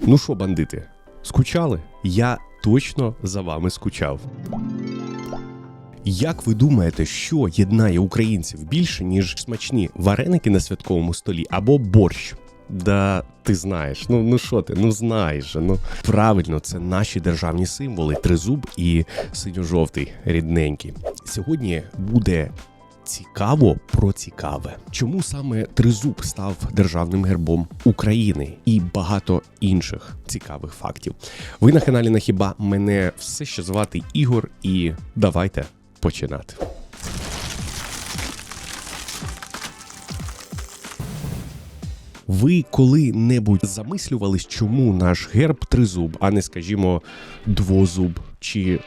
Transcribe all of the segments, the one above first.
Ну що, бандити, скучали? Я точно за вами скучав. Як ви думаєте, що єднає українців більше, ніж смачні вареники на святковому столі або борщ? Да, ти знаєш, ну ну що ти, ну знаєш же. Ну правильно, це наші державні символи: тризуб і синьо-жовтий рідненький. Сьогодні буде цікаво про цікаве. Чому саме тризуб став державним гербом України і багато інших цікавих фактів. Ви на каналі на хіба мене все ще звати Ігор, і давайте починати. Ви коли-небудь замислювались, чому наш герб тризуб, а не, скажімо, двозуб чи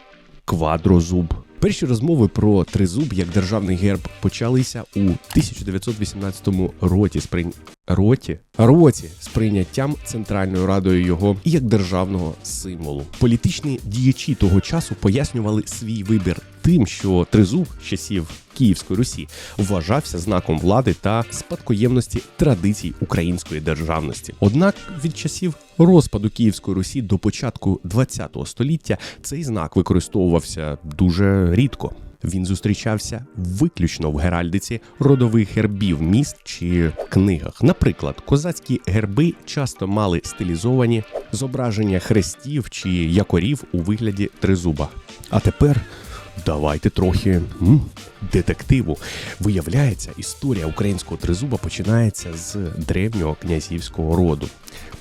квадрозуб? Перші розмови про тризуб як державний герб почалися у 1918 році. З роті році з прийняттям Центральною Радою його як державного символу. Політичні діячі того часу пояснювали свій вибір тим, що тризуб часів Київської Русі вважався знаком влади та спадкоємності традицій української державності. Однак від часів розпаду Київської Русі до початку ХХ століття цей знак використовувався дуже рідко. Він зустрічався виключно в геральдиці родових гербів міст чи книгах. Наприклад, козацькі герби часто мали стилізовані зображення хрестів чи якорів у вигляді тризуба. А тепер давайте трохи м, детективу. Виявляється, історія українського тризуба починається з древнього князівського роду.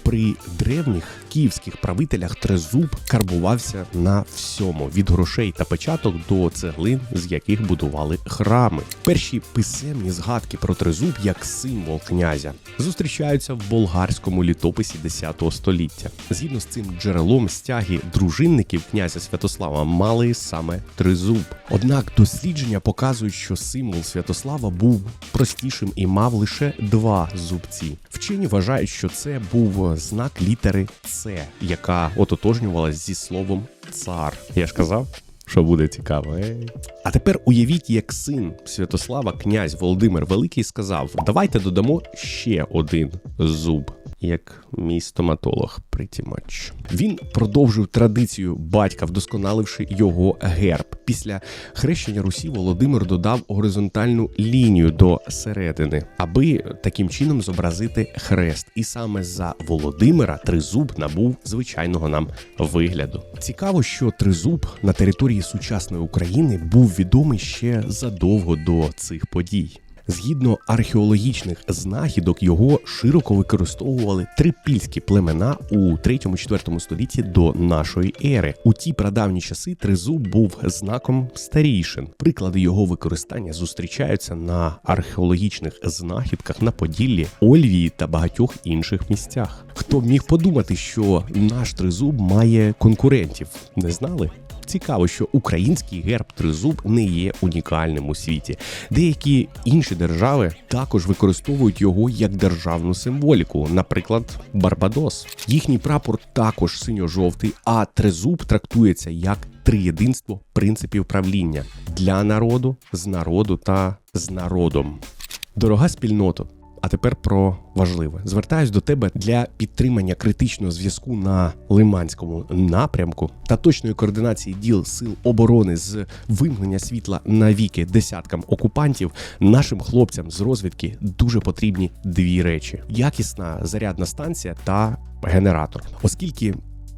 При древніх київських правителях тризуб карбувався на всьому від грошей та печаток до цеглин, з яких будували храми. Перші писемні згадки про тризуб як символ князя зустрічаються в болгарському літописі X століття. Згідно з цим джерелом стяги дружинників князя Святослава мали саме тризуб. Однак дослідження показують, що символ Святослава був простішим і мав лише два зубці. Вчені вважають, що це був знак літери С, яка ототожнювалась зі словом цар. Я ж казав. Що буде цікаво, ей. А тепер уявіть, як син Святослава, князь Володимир Великий, сказав: давайте додамо ще один зуб, як мій стоматолог притімач. Він продовжив традицію батька, вдосконаливши його герб. Після хрещення Русі Володимир додав горизонтальну лінію до середини, аби таким чином зобразити хрест. І саме за Володимира тризуб набув звичайного нам вигляду. Цікаво, що тризуб на території сучасної України був відомий ще задовго до цих подій. Згідно археологічних знахідок, його широко використовували трипільські племена у 3-4 столітті до нашої ери. У ті прадавні часи тризуб був знаком старійшин. Приклади його використання зустрічаються на археологічних знахідках на Поділлі, Ольвії та багатьох інших місцях. Хто міг подумати, що наш тризуб має конкурентів? Не знали? Цікаво, що український герб тризуб не є унікальним у світі. Деякі інші держави також використовують його як державну символіку, наприклад, Барбадос. Їхній прапор також синьо-жовтий, а тризуб трактується як триєдинство принципів правління для народу, з народу та з народом. Дорога спільнота. А тепер про важливе. Звертаюсь до тебе для підтримання критичного зв'язку на Лиманському напрямку та точної координації діл сил оборони з вимкнення світла навіки десяткам окупантів. Нашим хлопцям з розвідки дуже потрібні дві речі: якісна зарядна станція та генератор, оскільки.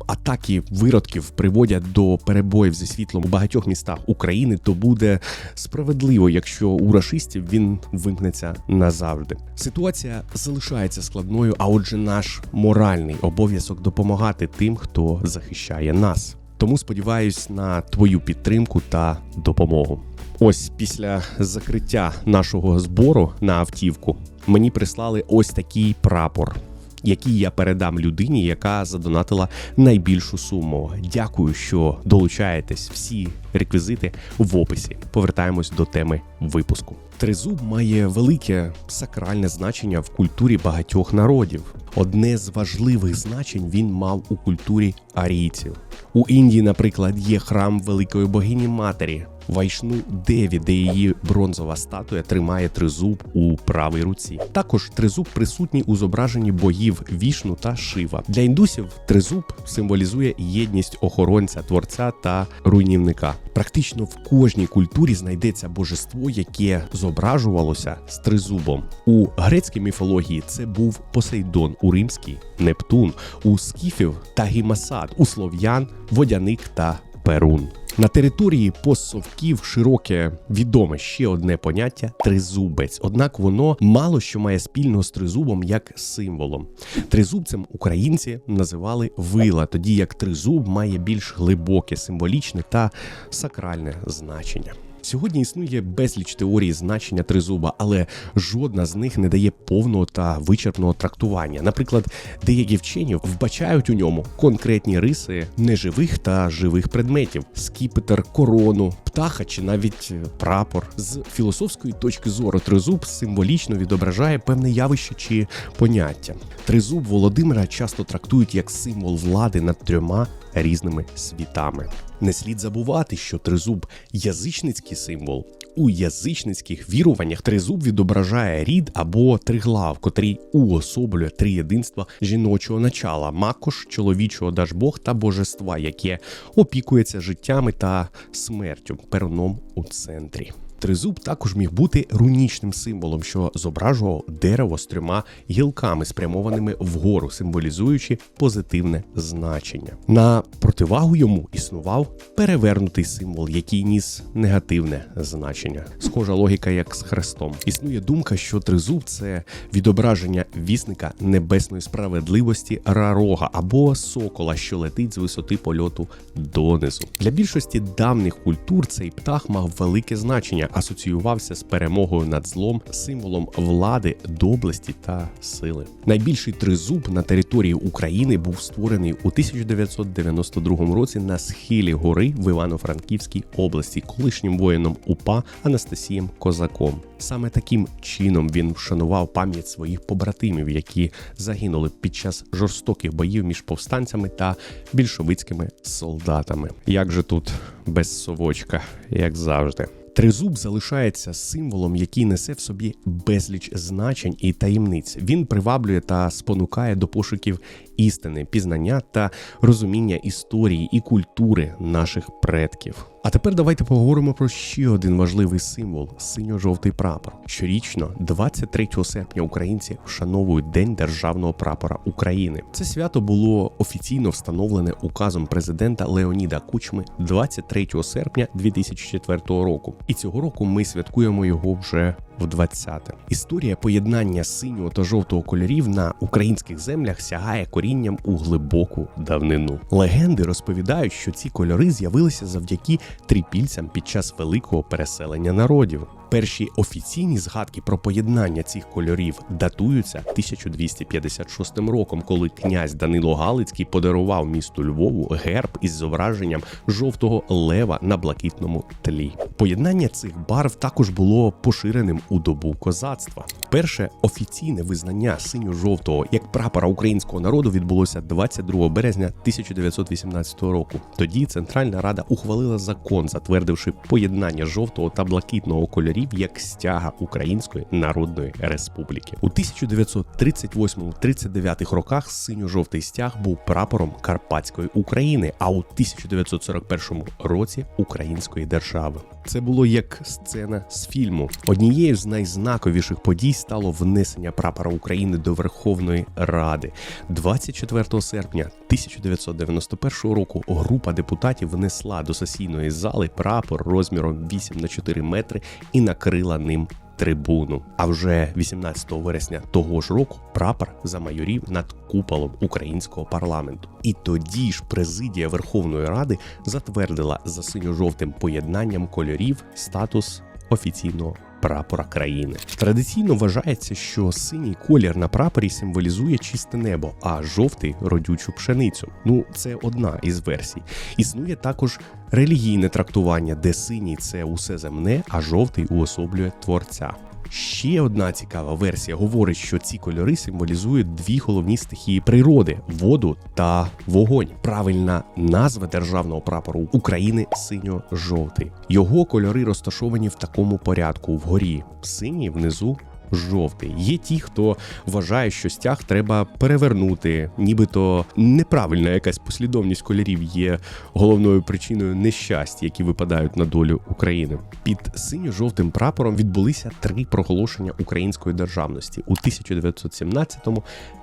Атаки виродків приводять до перебоїв зі світлом у багатьох містах України, то буде справедливо, якщо у рашистів він вимкнеться назавжди. Ситуація залишається складною, а отже, наш моральний обов'язок допомагати тим, хто захищає нас. Тому сподіваюсь на твою підтримку та допомогу. Ось після закриття нашого збору на автівку мені прислали ось такий прапор який я передам людині, яка задонатила найбільшу суму. Дякую, що долучаєтесь. Всі реквізити в описі. Повертаємось до теми випуску. Тризуб має велике сакральне значення в культурі багатьох народів. Одне з важливих значень він мав у культурі арійців. У Індії, наприклад, є храм великої богині матері Вайшну Деві, де її бронзова статуя тримає тризуб у правій руці. Також тризуб присутній у зображенні богів Вішну та Шива. Для індусів тризуб символізує єдність охоронця, творця та руйнівника. Практично в кожній культурі знайдеться божество, яке зображувалося з тризубом. У грецькій міфології це був Посейдон, у римській Нептун, у скіфів та Гімасад, у слов'ян водяник та Перун. На території постсовків широке відоме ще одне поняття тризубець. Однак воно мало що має спільного з тризубом як символом. Тризубцем українці називали вила, тоді як тризуб має більш глибоке, символічне та сакральне значення. Сьогодні існує безліч теорій значення тризуба, але жодна з них не дає повного та вичерпного трактування. Наприклад, деякі вчені вбачають у ньому конкретні риси неживих та живих предметів: скіпетр, корону, птаха чи навіть прапор. З філософської точки зору тризуб символічно відображає певне явище чи поняття. Тризуб Володимира часто трактують як символ влади над трьома різними світами. Не слід забувати, що тризуб язичницький символ. У язичницьких віруваннях тризуб відображає рід або триглав, котрий уособлює три єдинства жіночого начала, макош чоловічого дажбог та божества, яке опікується життями та смертю, перном у центрі. Тризуб також міг бути рунічним символом, що зображував дерево з трьома гілками, спрямованими вгору, символізуючи позитивне значення. На противагу йому існував перевернутий символ, який ніс негативне значення. Схожа логіка, як з хрестом. Існує думка, що тризуб це відображення вісника небесної справедливості рарога або сокола, що летить з висоти польоту донизу. Для більшості давніх культур цей птах мав велике значення асоціювався з перемогою над злом, символом влади, доблесті та сили. Найбільший тризуб на території України був створений у 1992 році на схилі гори в Івано-Франківській області, колишнім воїном УПА Анастасієм Козаком. Саме таким чином він вшанував пам'ять своїх побратимів, які загинули під час жорстоких боїв між повстанцями та більшовицькими солдатами. Як же тут без совочка, як завжди. Тризуб залишається символом, який несе в собі безліч значень і таємниць. Він приваблює та спонукає до пошуків істини, пізнання та розуміння історії і культури наших предків. А тепер давайте поговоримо про ще один важливий символ синьо-жовтий прапор. Щорічно, 23 серпня, українці вшановують День державного прапора України. Це свято було офіційно встановлене указом президента Леоніда Кучми 23 серпня 2004 року. І цього року ми святкуємо його вже в 20-те. Історія поєднання синього та жовтого кольорів на українських землях сягає корінням у глибоку давнину. Легенди розповідають, що ці кольори з'явилися завдяки трипільцям під час великого переселення народів. Перші офіційні згадки про поєднання цих кольорів датуються 1256 роком, коли князь Данило Галицький подарував місту Львову герб із зображенням жовтого лева на блакитному тлі. Поєднання цих барв також було поширеним у добу козацтва. Перше офіційне визнання синьо-жовтого як прапора українського народу відбулося 22 березня 1918 року. Тоді Центральна Рада ухвалила закон, затвердивши поєднання жовтого та блакитного кольорів як стяга Української Народної Республіки. У 1938-39 роках синьо-жовтий стяг був прапором Карпатської України, а у 1941 році Української держави. Це було як сцена з фільму. Однією з найзнаковіших подій стало внесення прапора України до Верховної Ради 24 серпня 1991 року. Група депутатів внесла до сесійної зали прапор розміром 8 на 4 метри і накрила ним. Трибуну, а вже 18 вересня того ж року прапор замайорів над куполом українського парламенту. І тоді ж президія Верховної Ради затвердила за синьо-жовтим поєднанням кольорів статус офіційного прапора країни. Традиційно вважається, що синій колір на прапорі символізує чисте небо, а жовтий родючу пшеницю. Ну, це одна із версій. Існує також релігійне трактування, де синій це усе земне, а жовтий уособлює творця. Ще одна цікава версія говорить, що ці кольори символізують дві головні стихії природи воду та вогонь. Правильна назва державного прапору України синьо-жовтий. Його кольори розташовані в такому порядку: вгорі синій, внизу. Жовтий є ті, хто вважає, що стяг треба перевернути, нібито неправильна якась послідовність кольорів є головною причиною нещасть, які випадають на долю України. Під синьо-жовтим прапором відбулися три проголошення української державності у 1917,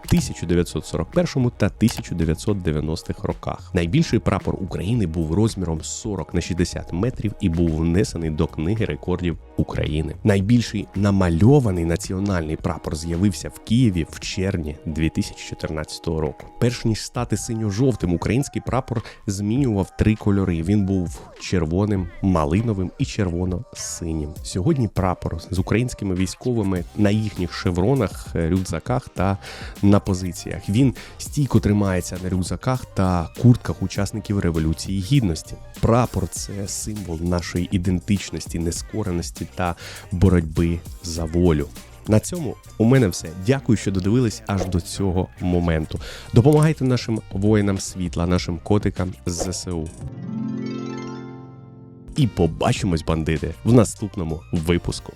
1941 та 1990-х роках. Найбільший прапор України був розміром 40 на 60 метрів і був внесений до книги рекордів України. Найбільший намальований національний прапор з'явився в Києві в червні 2014 року. Перш ніж стати синьо-жовтим, український прапор змінював три кольори. Він був червоним, малиновим і червоно-синім. Сьогодні прапор з українськими військовими на їхніх шевронах, е, рюкзаках та на позиціях. Він стійко тримається на рюкзаках та куртках учасників революції гідності. Прапор це символ нашої ідентичності, нескореності та боротьби за волю. На цьому у мене все. Дякую, що додивились аж до цього моменту. Допомагайте нашим воїнам світла, нашим котикам з ЗСУ. І побачимось, бандити, в наступному випуску.